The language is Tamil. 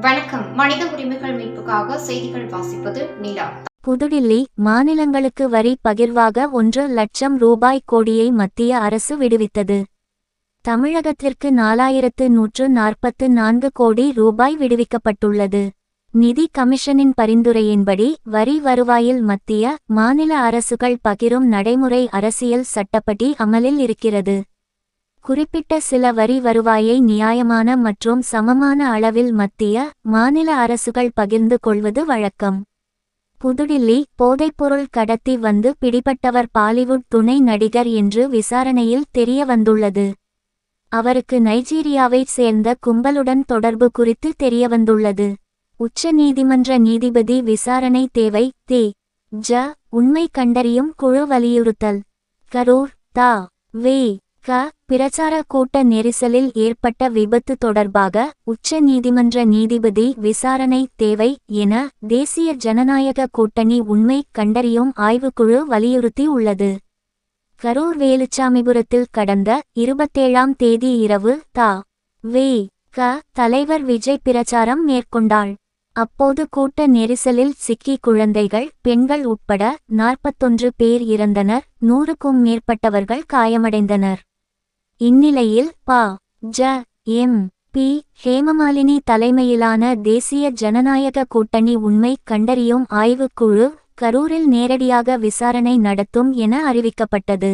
வணக்கம். மனித உரிமைகள் மீட்புக்காக செய்திகள் வாசிப்பது நிலா. புதுடில்லி மாநிலங்களுக்கு வரி பகிர்வாக ஒன்று லட்சம் ரூபாய் கோடியை மத்திய அரசு விடுவித்தது. தமிழகத்திற்கு நாலாயிரத்து நூற்று நாற்பத்து நான்கு கோடி ரூபாய் விடுவிக்கப்பட்டுள்ளது. நிதி கமிஷனின் பரிந்துரையின்படி வரி வருவாயில் மத்திய மாநில அரசுகள் பகிரும் நடைமுறை அரசியல் சட்டப்படி அமலில் இருக்கிறது. குறிப்பிட்ட சில வரி வருவாயை நியாயமான மற்றும் சமமான அளவில் மத்திய மாநில அரசுகள் பகிர்ந்து கொள்வது வழக்கம். புதுடில்லி போதைப்பொருள் கடத்தி வந்து பிடிபட்டவர் பாலிவுட் துணை நடிகர் என்று விசாரணையில் தெரிய வந்துள்ளது அவருக்கு நைஜீரியாவைச் சேர்ந்த கும்பலுடன் தொடர்பு குறித்து தெரியவந்துள்ளது. உச்ச நீதிமன்ற நீதிபதி விசாரணை தேவை தே. ஜ. உண்மை கண்டறியும் குழு வலியுறுத்தல். கரூர் தா. வே. க. பிரச்சார கூட்ட நெரிசலில் ஏற்பட்ட விபத்து தொடர்பாக உச்ச நீதிமன்ற நீதிபதி விசாரணை தேவை என தேசிய ஜனநாயக கூட்டணி உண்மை கண்டறியும் ஆய்வுக்குழு வலியுறுத்தி உள்ளது. கரூர் வேலுச்சாமிபுரத்தில் கடந்த இருபத்தேழாம் தேதி இரவு தா. வே. க. தலைவர் விஜய் பிரச்சாரம் மேற்கொண்டாள். அப்போது கூட்ட நெரிசலில் சிக்கி குழந்தைகள் பெண்கள் உட்பட நாற்பத்தொன்று பேர் இறந்தனர். நூறுக்கும் மேற்பட்டவர்கள் காயமடைந்தனர். இந்நிலையில் ப ஜ எம் பி ஹேமமாலினி தலைமையிலான தேசிய ஜனநாயக கூட்டணி உண்மை கண்டறியும் ஆய்வுக்குழு கரூரில் நேரடியாக விசாரணை நடத்தும் என அறிவிக்கப்பட்டது.